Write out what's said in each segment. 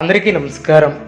అందరికీ నమస్కారం.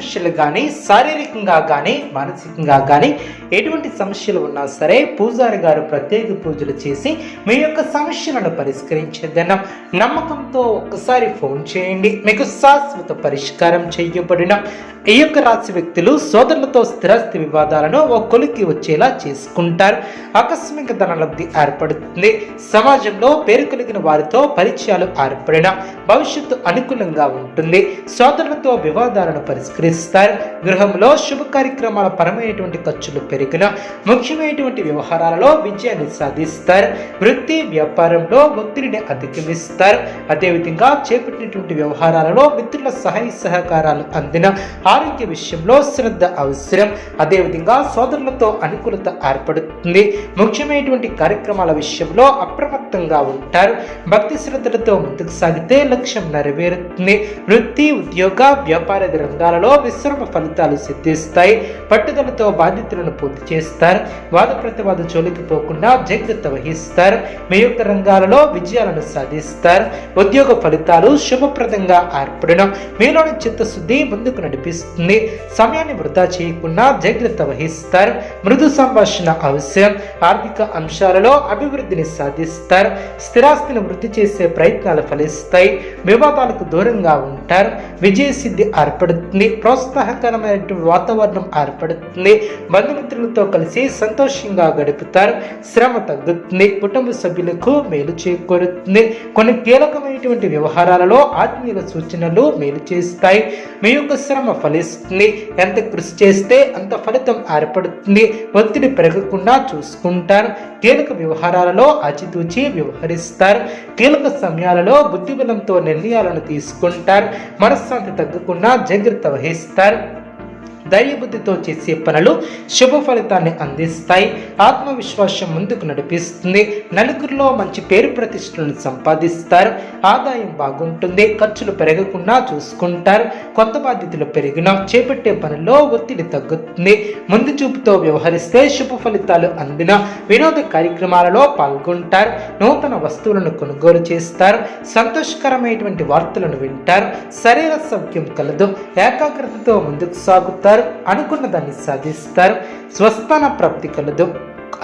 సమస్యలు కానీ శారీరకంగా కానీ మానసికంగా కానీ ఎటువంటి సమస్యలు ఉన్నా సరే పూజారి గారు ప్రత్యేక పూజలు చేసి మీ యొక్క సమస్యలను పరిష్కరించేదన్న నమ్మకంతో ఒక్కసారి ఫోన్ చేయండి. మీకు శాశ్వత పరిష్కారం చేయబడిన ఈ యొక్క రాశి వ్యక్తులు సోదరులతో స్థిరాస్తి వివాదాలను ఓ కొలికి వచ్చేలా చేసుకుంటారు. ఆకస్మిక ధనలబ్ధి ఏర్పడుతుంది. సమాజంలో పేరు కలిగిన వారితో పరిచయాలు ఏర్పడిన భవిష్యత్తు అనుకూలంగా ఉంటుంది. సోదరులతో వివాదాలను నిర్వహిస్తారు గృహంలో శుభ కార్యక్రమాల పరమైనటువంటి ఖర్చులు పెరిగిన ముఖ్యమైనటువంటి వ్యవహారాలలో విజయాన్ని సాధిస్తారు. వృత్తి వ్యాపారంలో ఒత్తిడిని అధిగమిస్తారు. అదేవిధంగా చేపట్టినటువంటి వ్యవహారాలలో మిత్రుల సహాయ సహకారాలు అందిన ఆరోగ్య విషయంలో శ్రద్ధ అవసరం. అదేవిధంగా సోదరులతో అనుకూలత ఏర్పడుతుంది. ముఖ్యమైనటువంటి కార్యక్రమాల విషయంలో అప్రమత్తంగా ఉంటారు. భక్తి శ్రద్ధలతో ముందుకు సాగితే లక్ష్యం నెరవేరుతుంది. వృత్తి ఉద్యోగ వ్యాపార రంగాలలో విశ్రమ ఫలితాలు సిద్ధిస్తాయి. పట్టుదలతో బాధ్యతలను పూర్తి చేస్తారు. వాద ప్రతివాద జోలికి పోకుండా జాగ్రత్త వహిస్తారు. మీ యొక్క రంగాలలో విజయాలను సాధిస్తారు. ఉద్యోగ ఫలితాలు శుభప్రదంగా ఏర్పడడం మీలోని చిత్తశుద్ధి ముందుకు నడిపిస్తుంది. సమయాన్ని వృధా చేయకుండా జాగ్రత్త వహిస్తారు. మృదు సంభాషణ అవసరం. ఆర్థిక అంశాలలో అభివృద్ధిని సాధిస్తారు. స్థిరాస్తిని వృద్ధి చేసే ప్రయత్నాలు ఫలిస్తాయి. వివాదాలకు దూరంగా ఉంటారు. విజయసిద్ధి ఏర్పడుతుంది. ప్రోత్సాహకరమైనటువంటి వాతావరణం ఏర్పడుతుంది. బంధుమిత్రులతో కలిసి సంతోషంగా గడుపుతారు. శ్రమ తగ్గుతుంది. కుటుంబ సభ్యులకు మేలు చేకూరుతుంది. కొన్ని కీలకమైనటువంటి వ్యవహారాలలో ఆత్మీయుల సూచనలు మేలు చేస్తాయి. మీ యొక్క శ్రమ ఫలిస్తుంది. ఎంత కృషి చేస్తే అంత ఫలితం ఏర్పడుతుంది. ఒత్తిడి పెరగకుండా చూసుకుంటారు. కీలక వ్యవహారాలలో ఆచితూచి వ్యవహరిస్తారు. కీలక సమయాలలో బుద్ధిబలంతో నిర్ణయాలను తీసుకుంటారు. మనశ్శాంతి తగ్గకుండా జాగ్రత్త వహిస్తారు. ధైర్యబుద్ధితో చేసే పనులు శుభ ఫలితాన్ని అందిస్తాయి. ఆత్మవిశ్వాసం ముందుకు నడిపిస్తుంది. నలుగురిలో మంచి పేరు ప్రతిష్టలను సంపాదిస్తారు. ఆదాయం బాగుంటుంది. ఖర్చులు పెరగకుండా చూసుకుంటారు. కొత్త బాధ్యతలు పెరిగినా చేపట్టే పనుల్లో ఒత్తిడి తగ్గుతుంది. ముందు చూపుతో వ్యవహరిస్తే శుభ ఫలితాలు అందిన వినోద కార్యక్రమాలలో పాల్గొంటారు. నూతన వస్తువులను కొనుగోలు చేస్తారు. సంతోషకరమైనటువంటి వార్తలను వింటారు. శరీర సౌఖ్యం కలదు. ఏకాగ్రతతో ముందుకు సాగుతారు. అనుకున్న దాన్ని సాధిస్తారు. స్వస్థాన ప్రాప్తి కలదు.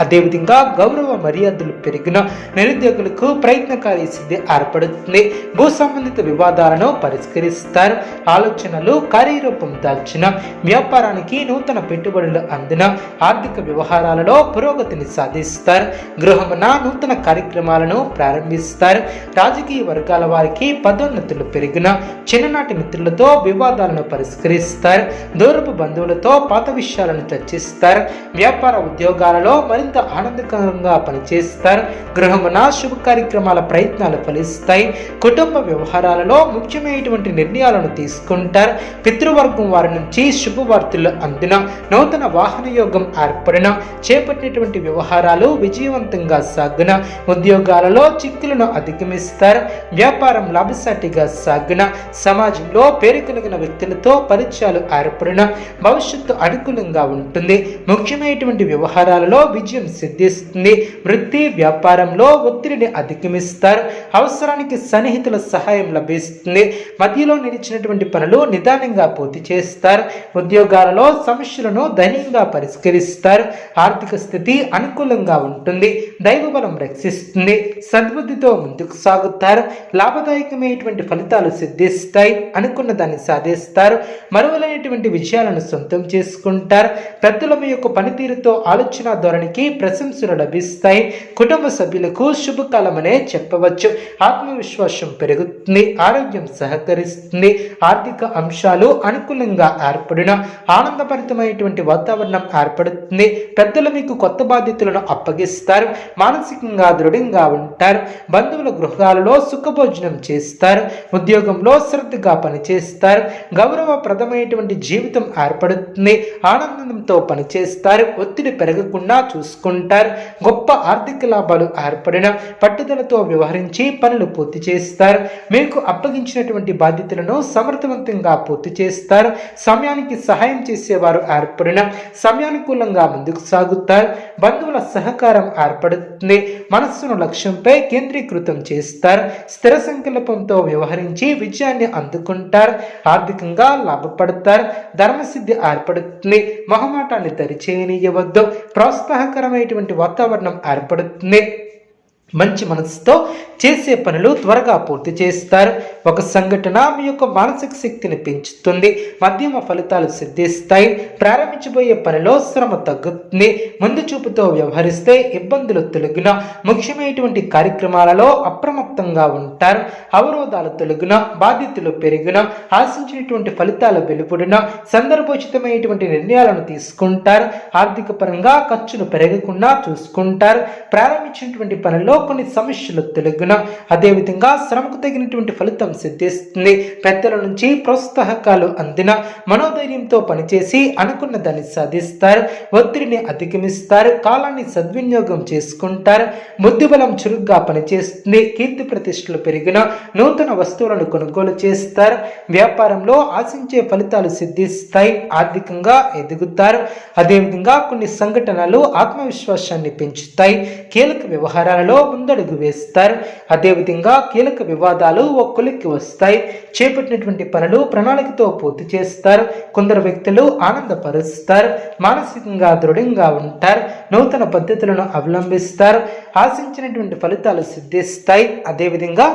అదేవిధంగా గౌరవ మర్యాదలు పెరిగిన నిరుద్యోగులకు ప్రయత్నకారి సిద్ధి ఏర్పడుతుంది. భూ సంబంధిత వివాదాలను పరిష్కరిస్తారు. ఆలోచనలు కార్యరూపం దాల్చిన వ్యాపారానికి నూతన పెట్టుబడులు అందిన ఆర్థిక వ్యవహారాలలో పురోగతిని సాధిస్తారు. గృహమున నూతన కార్యక్రమాలను ప్రారంభిస్తారు. రాజకీయ వర్గాల వారికి పదోన్నతులు పెరిగిన చిన్ననాటి మిత్రులతో వివాదాలను పరిష్కరిస్తారు. దూరపు బంధువులతో పాత విషయాలను చర్చిస్తారు. వ్యాపార ఉద్యోగాలలో మరింత ఆనందకరంగా పనిచేస్తారు. గృహమున శుభ కార్యక్రమాల ప్రయత్నాలు ఫలిస్తాయి. కుటుంబ వ్యవహారాలలో ముఖ్యమైనటువంటి నిర్ణయాలను తీసుకుంటారు. పితృవర్గం వారి నుంచి శుభవార్తలు అందిన నూతన వాహన యోగం ఏర్పడిన చేపట్టినటువంటి వ్యవహారాలు విజయవంతంగా సాగిన ఉద్యోగాలలో చిక్కులను అధిగమిస్తారు. వ్యాపారం లాభసాటిగా సాగిన సమాజంలో పేరు కలిగిన వ్యక్తులతో పరిచయాలు ఏర్పడిన భవిష్యత్తు అనుకూలంగా ఉంటుంది. ముఖ్యమైనటువంటి వ్యవహారాలలో విజయం సిద్ధిస్తుంది. వృత్తి వ్యాపారంలో ఒత్తిడిని అధిగమిస్తారు. అవసరానికి సన్నిహితుల సహాయం లభిస్తుంది. మధ్యలో నిలిచినటువంటి పనులు నిదానంగా పూర్తి చేస్తారు. ఉద్యోగాలలో సమస్యలను ధైర్యంగా పరిష్కరిస్తారు. ఆర్థిక స్థితి అనుకూలంగా ఉంటుంది. దైవబలం రక్షిస్తుంది. సద్బుద్ధితో ముందుకు సాగుతారు. లాభదాయకమైనటువంటి ఫలితాలు సిద్ధిస్తాయి. అనుకున్న దాన్ని సాధిస్తారు. మరువలైనటువంటి విజయాలను సొంతం చేసుకుంటారు. పెద్దల మీ యొక్క పనితీరుతో ఆలోచన ధోరణికి ప్రశంసలు లభిస్తాయి. కుటుంబ సభ్యులకు శుభకాలమనే చెప్పవచ్చు. ఆత్మవిశ్వాసం పెరుగుతుంది ఆరోగ్యం సహకరిస్తుంది. ఆర్థిక అంశాలు అనుకూలంగా ఏర్పడిన ఆనందభరితమైనటువంటి వాతావరణం ఏర్పడుతుంది. పెద్దలు మీకు కొత్త బాధ్యతలను అప్పగిస్తారు మానసికంగా దృఢంగా ఉంటారు. బంధువుల గృహాలలో సుఖభోజనం చేస్తారు ఉద్యోగంలో శ్రద్ధగా పనిచేస్తారు. గౌరవప్రదమైనటువంటి జీవితం ఏర్పడుతుంది ఆనందంతో పనిచేస్తారు. ఒత్తిడి పెరగకుండా చూసుకుంటారు గొప్ప ఆర్థిక లాభాలు ఏర్పడిన పట్టుదలతో వ్యవహరించి పనులు పూర్తి చేస్తారు. మీకు అప్పగించినటువంటి బాధ్యతలను సమర్థవంతంగా పూర్తి చేస్తారు. సమయానికి సహాయం చేసేవారు ఏర్పడిన సమయానుకూలంగా ముందుకు సాగుతారు. బంధువుల సహకారం ఏర్పడుతుంది. మనస్సును లక్ష్యంపై కేంద్రీకృతం చేస్తారు. స్థిర సంకల్పంతో వ్యవహరించి విజయాన్ని అందుకుంటారు. ఆర్థికంగా లాభపడతారు. ధర్మసిద్ధి ఏర్పడుతుంది. మొహమాటాన్ని దరిచేయనీయవద్దు. ప్రోత్సాహకరమైనటువంటి వాతావరణం ఏర్పడుతుంది. మంచి మనసుతో చేసే పనులు త్వరగా పూర్తి చేస్తారు. ఒక సంఘటన మీ యొక్క మానసిక శక్తిని పెంచుతుంది. మధ్యమ ఫలితాలు సిద్ధిస్తాయి. ప్రారంభించబోయే పనిలో శ్రమ తగ్గుతుంది. ముందు చూపుతో వ్యవహరిస్తే ఇబ్బందులు తొలగిన ముఖ్యమైనటువంటి కార్యక్రమాలలో అప్రమత్తంగా ఉంటారు. అవరోధాలు తొలగిన బాధ్యతలు పెరిగిన ఆశించినటువంటి ఫలితాలు వెలువడిన సందర్భోచితమైనటువంటి నిర్ణయాలను తీసుకుంటారు. ఆర్థిక పరంగా ఖర్చులు పెరగకుండా చూసుకుంటారు. ప్రారంభించినటువంటి పనిలో కొన్ని సమస్యలు తొలగిన అదేవిధంగా శ్రమకు తగినటువంటి ఫలితం సిద్ధిస్తుంది. పెద్దల నుంచి ప్రోత్సాహకాలు అందిన మనోధైర్యంతో పనిచేసి అనుకున్న దాన్ని సాధిస్తారు. ఒత్తిడిని అధిగమిస్తారు. కాలాన్ని సద్వినియోగం చేసుకుంటారు. బుద్ధిబలం చురుగ్గా పనిచేస్తుంది. కీర్తి ప్రతిష్టలు పెరిగిన నూతన వస్తువులను కొనుగోలు చేస్తారు. వ్యాపారంలో ఆశించే ఫలితాలు సిద్ధిస్తాయి. ఆర్థికంగా ఎదుగుతారు. అదేవిధంగా కొన్ని సంఘటనలు ఆత్మవిశ్వాసాన్ని పెంచుతాయి. కీలక వ్యవహారాలలో ముందడుగు వేస్తారు. అదేవిధంగా కీలక వివాదాలు ఒక్కొలికి కొలిక్కి వస్తాయి. చేపట్టినటువంటి పనులు ప్రణాళికతో పూర్తి చేస్తారు. కొందరు వ్యక్తులు ఆనందపరుస్తారు. మానసికంగా దృఢంగా ఉంటారు. నూతన పద్ధతులను అవలంబిస్తారు. ఆశించినటువంటి ఫలితాలు సిద్ధిస్తాయి. అదేవిధంగా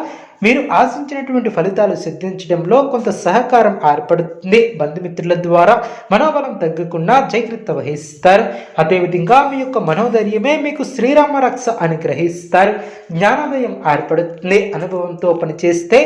మీరు ఆశించినటువంటి ఫలితాలు సిద్ధించడంలో కొంత సహకారం ఏర్పడుతుంది. బంధుమిత్రుల ద్వారా మనోబలం తగ్గకుండా జాగ్రత్త వహిస్తారు. అదేవిధంగా మీ యొక్క మనోధైర్యమే మీకు శ్రీరామ రక్ష అని గ్రహిస్తారు జ్ఞానోదయం ఏర్పడుతుంది. అనుభవంతో పనిచేస్తే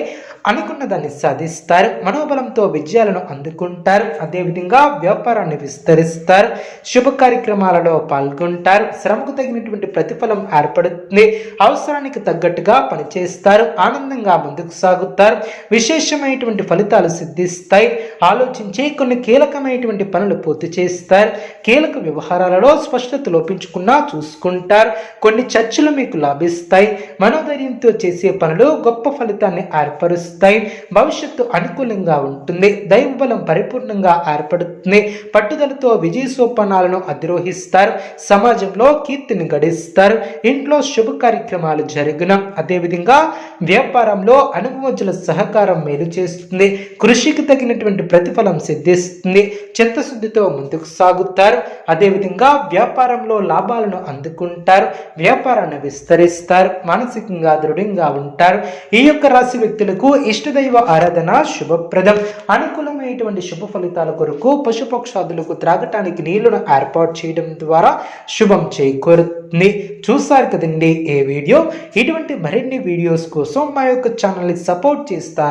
అనుకున్న దాన్ని సాధిస్తారు. మనోబలంతో విజయాలను అందుకుంటారు. అదేవిధంగా వ్యాపారాన్ని విస్తరిస్తారు. శుభ కార్యక్రమాలలో పాల్గొంటారు. శ్రమకు తగినటువంటి ప్రతిఫలం ఏర్పడుతుంది. అవసరానికి తగ్గట్టుగా పనిచేస్తారు. ఆనందంగా ముందుకు సాగుతారు. విశేషమైనటువంటి ఫలితాలు సిద్ధిస్తాయి. ఆలోచించి కొన్ని కీలకమైనటువంటి పనులు పూర్తి చేస్తారు. కీలక వ్యవహారాలలో స్పష్టత లోపించుకున్నా చూసుకుంటారు. కొన్ని చర్చలు మీకు లాభిస్తాయి. మనోధైర్యంతో చేసే పనులు గొప్ప ఫలితాన్ని ఏర్పరుస్తాయి. భవిష్యత్తు అనుకూలంగా ఉంటుంది. దైవబలం పరిపూర్ణంగా ఏర్పడుతుంది. పట్టుదలతో విజయ సోపానాలను అధిరోహిస్తారు. సమాజంలో కీర్తిని గడిస్తారు. ఇంట్లో శుభ కార్యక్రమాలు జరిగిన అదేవిధంగా వ్యాపారంలో అనుభవజుల సహకారం మేలు చేస్తుంది. కృషికి తగినటువంటి ప్రతిఫలం సిద్ధిస్తుంది చిత్తశుద్ధితో ముందుకు సాగుతారు. అదేవిధంగా వ్యాపారంలో లాభాలను అందుకుంటారు వ్యాపారాన్ని విస్తరిస్తారు మానసికంగా దృఢంగా ఉంటారు. ఈ యొక్క రాశి వ్యక్తులకు ఇష్టదైవ ఆరాధన శుభప్రదం. అనుకూలమైనటువంటి శుభ ఫలితాల కొరకు పశుపక్షాదులకు త్రాగటానికి నీళ్ళను ఏర్పాటు చేయడం ద్వారా శుభం చేకూరుతుంది. చూసారు కదండి ఏ వీడియో? ఇటువంటి మరిన్ని వీడియోస్ కోసం మా యొక్క ఛానల్ని సపోర్ట్ చేస్తారు